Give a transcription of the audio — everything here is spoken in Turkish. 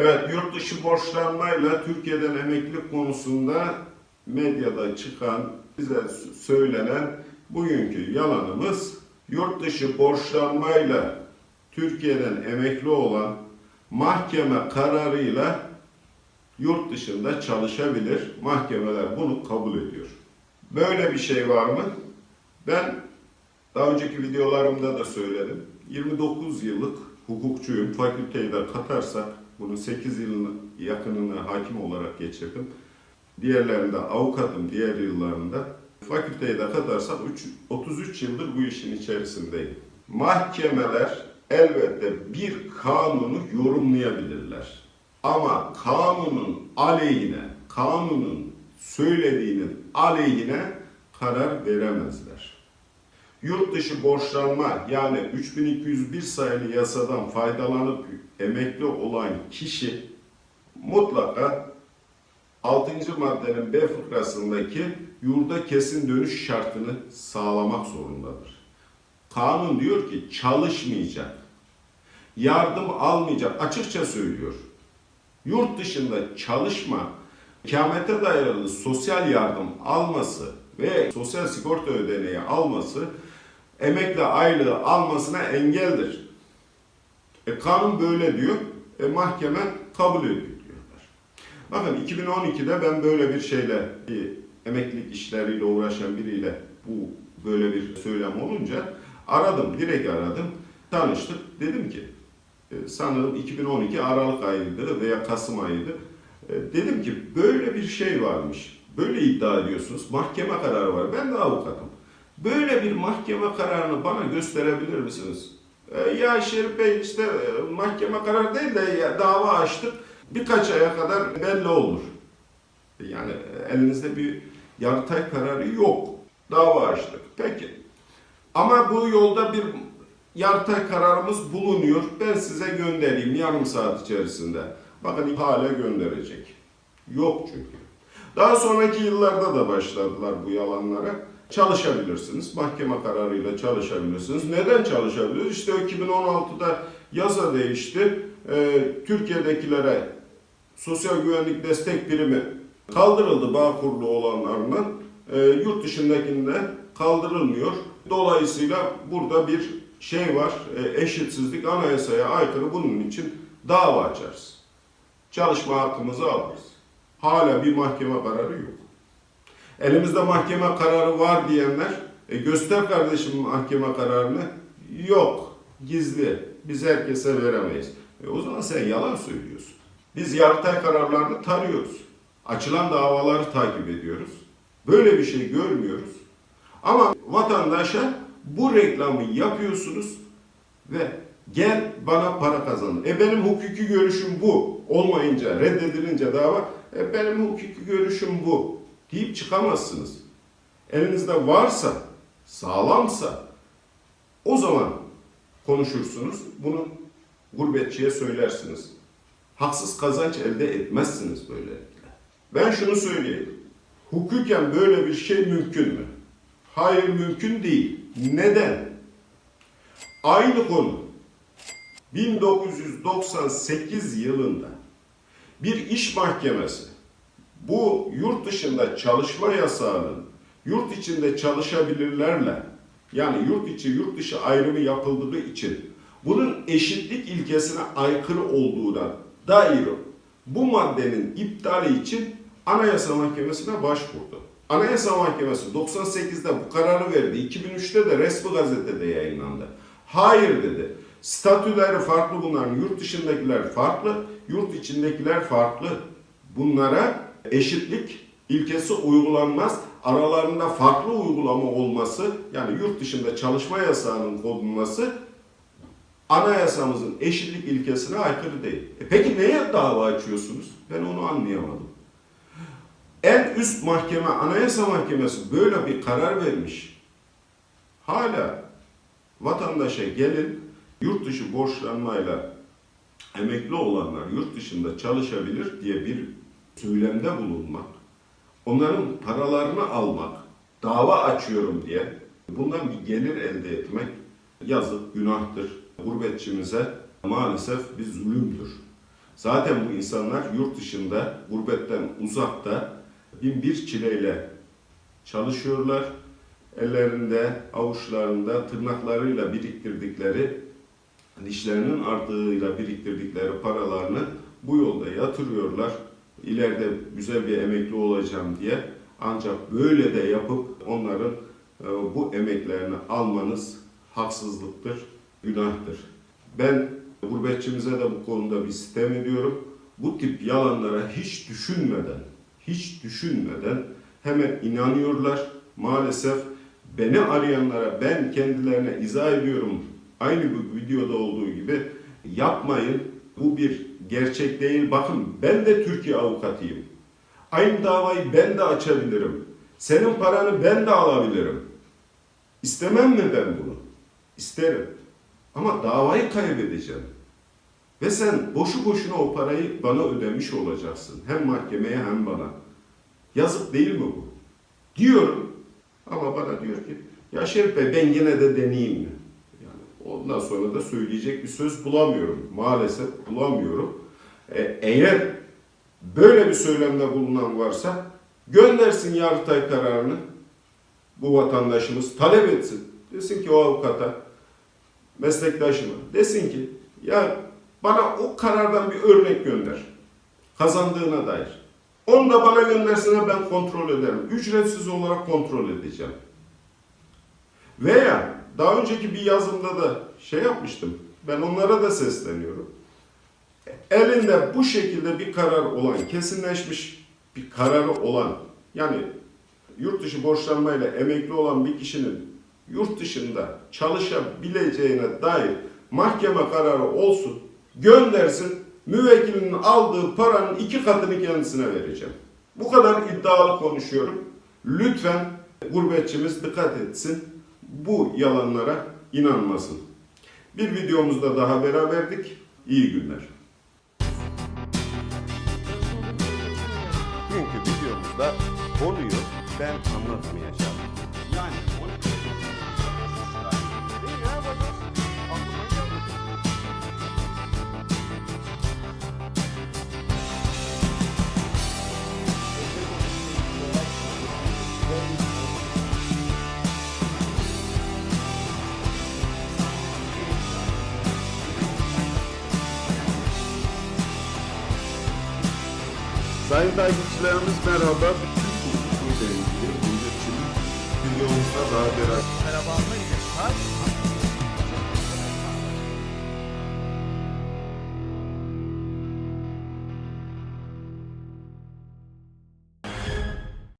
Evet, yurt dışı borçlanmayla Türkiye'den emeklilik konusunda medyada çıkan, bize söylenen bugünkü yalanımız yurt dışı borçlanmayla Türkiye'den emekli olan mahkeme kararıyla yurt dışında çalışabilir. Mahkemeler bunu kabul ediyor. Böyle bir şey var mı? Ben daha önceki videolarımda da söyledim. 29 yıllık hukukçuyum. Fakülteyi de katarsak bunu 8 yılın yakınını hakim olarak geçirdim. Diğerlerinde avukatım diğer yıllarında. Fakülteyi de katarsak üç- 33 yıldır bu işin içerisindeyim. Mahkemeler elbette bir kanunu yorumlayabilirler. Ama kanunun aleyhine, kanunun söylediğinin aleyhine karar veremezler. Yurt dışı borçlanma yani 3201 sayılı yasadan faydalanıp emekli olan kişi mutlaka 6. maddenin B fıkrasındaki yurda kesin dönüş şartını sağlamak zorundadır. Kanun diyor ki çalışmayacak, yardım almayacak, açıkça söylüyor. Yurt dışında çalışma, ikamete dayalı sosyal yardım alması ve sosyal sigorta ödeneği alması emekli aylığı almasına engeldir. E, kanun böyle diyor, e, mahkeme kabul ediyor diyorlar. Bakın 2012'de ben böyle bir şeyle, bir emeklilik işleriyle uğraşan biriyle bu böyle bir söylem olunca aradım, direkt aradım, tanıştık. Dedim ki, e, sanırım 2012 Aralık ayıydı veya Kasım ayıydı. E, Dedim ki böyle bir şey varmış. Böyle iddia ediyorsunuz. Mahkeme kararı var. Ben de avukatım. Böyle bir mahkeme kararını bana gösterebilir misiniz? E, Ya Şerif Bey işte e, mahkeme kararı değil de ya dava açtık. Birkaç aya kadar belli olur. Yani e, elinizde bir yargıtay kararı yok. Dava açtık. Peki. Ama bu yolda bir yargıtay kararımız bulunuyor. Ben size göndereyim yarım saat içerisinde. Bakın hala gönderecek. Yok çünkü. Daha sonraki yıllarda da başladılar bu yalanlara. Çalışabilirsiniz. Mahkeme kararıyla çalışabilirsiniz. Neden çalışabiliriz? İşte 2016'da yasa değişti. Ee, Türkiye'dekilere sosyal güvenlik destek birimi kaldırıldı bağ kurulu olanlarının. Ee, yurt dışındakinde kaldırılmıyor. Dolayısıyla burada bir şey var, e, eşitsizlik anayasaya aykırı bunun için dava açarız. Çalışma hakkımızı alırız. Hala bir mahkeme kararı yok. Elimizde mahkeme kararı var diyenler, e, göster kardeşim mahkeme kararını. Yok, gizli. Biz herkese veremeyiz. E, o zaman sen yalan söylüyorsun. Biz yargıtay kararlarını tarıyoruz. Açılan davaları takip ediyoruz. Böyle bir şey görmüyoruz. Ama vatandaşa bu reklamı yapıyorsunuz ve gel bana para kazan. E benim hukuki görüşüm bu. Olmayınca, reddedilince dava, e benim hukuki görüşüm bu deyip çıkamazsınız. Elinizde varsa, sağlamsa o zaman konuşursunuz. Bunu gurbetçiye söylersiniz. Haksız kazanç elde etmezsiniz böylelikle. Ben şunu söyleyeyim. Hukuken böyle bir şey mümkün mü? Hayır mümkün değil. Neden? Aynı konu 1998 yılında bir iş mahkemesi bu yurt dışında çalışma yasağının yurt içinde çalışabilirlerle yani yurt içi yurt dışı ayrımı yapıldığı için bunun eşitlik ilkesine aykırı olduğuna dair bu maddenin iptali için Anayasa Mahkemesi'ne başvurdu. Anayasa Mahkemesi 98'de bu kararı verdi. 2003'te de resmi gazetede yayınlandı. Hayır dedi. Statüleri farklı bunların. Yurt dışındakiler farklı, yurt içindekiler farklı. Bunlara eşitlik ilkesi uygulanmaz. Aralarında farklı uygulama olması, yani yurt dışında çalışma yasağının konulması anayasamızın eşitlik ilkesine aykırı değil. E peki neye dava açıyorsunuz? Ben onu anlayamadım. En üst mahkeme, anayasa mahkemesi böyle bir karar vermiş. Hala vatandaşa gelin yurt dışı borçlanmayla emekli olanlar yurt dışında çalışabilir diye bir söylemde bulunmak, onların paralarını almak, dava açıyorum diye bundan bir gelir elde etmek yazık, günahtır. Gurbetçimize maalesef bir zulümdür. Zaten bu insanlar yurt dışında, gurbetten uzakta bin bir çileyle çalışıyorlar. Ellerinde, avuçlarında, tırnaklarıyla biriktirdikleri, dişlerinin ardığıyla biriktirdikleri paralarını bu yolda yatırıyorlar. İleride güzel bir emekli olacağım diye. Ancak böyle de yapıp onların e, bu emeklerini almanız haksızlıktır, günahtır. Ben gurbetçimize de bu konuda bir sitem ediyorum. Bu tip yalanlara hiç düşünmeden, hiç düşünmeden hemen inanıyorlar. Maalesef beni arayanlara ben kendilerine izah ediyorum. Aynı bu videoda olduğu gibi yapmayın. Bu bir gerçek değil. Bakın ben de Türkiye avukatıyım. Aynı davayı ben de açabilirim. Senin paranı ben de alabilirim. İstemem mi ben bunu? İsterim. Ama davayı kaybedeceğim. Ve sen boşu boşuna o parayı bana ödemiş olacaksın. Hem mahkemeye hem bana. Yazık değil mi bu? Diyorum. Ama bana diyor ki ya Şerif Bey ben yine de deneyeyim mi? Ondan sonra da söyleyecek bir söz bulamıyorum. Maalesef bulamıyorum. E, eğer böyle bir söylemde bulunan varsa göndersin Yargıtay kararını. Bu vatandaşımız talep etsin. Desin ki o avukata, meslektaşıma desin ki ya bana o karardan bir örnek gönder. Kazandığına dair. Onu da bana göndersene ben kontrol ederim. Ücretsiz olarak kontrol edeceğim. Veya daha önceki bir yazımda da şey yapmıştım. Ben onlara da sesleniyorum. Elinde bu şekilde bir karar olan, kesinleşmiş bir kararı olan, yani yurt dışı borçlanmayla emekli olan bir kişinin yurt dışında çalışabileceğine dair mahkeme kararı olsun, göndersin, müvekkilinin aldığı paranın iki katını kendisine vereceğim. Bu kadar iddialı konuşuyorum. Lütfen gurbetçimiz dikkat etsin, bu yalanlara inanmasın. Bir videomuzda daha beraberdik. İyi günler. Bugünkü videomuzda konuyu ben anlatmayacağım. Yani Sayın takipçilerimiz merhaba. Bütün hukukuyla ilgili gurbetçilik videomuzda daha beraber Merhaba, Ahmet.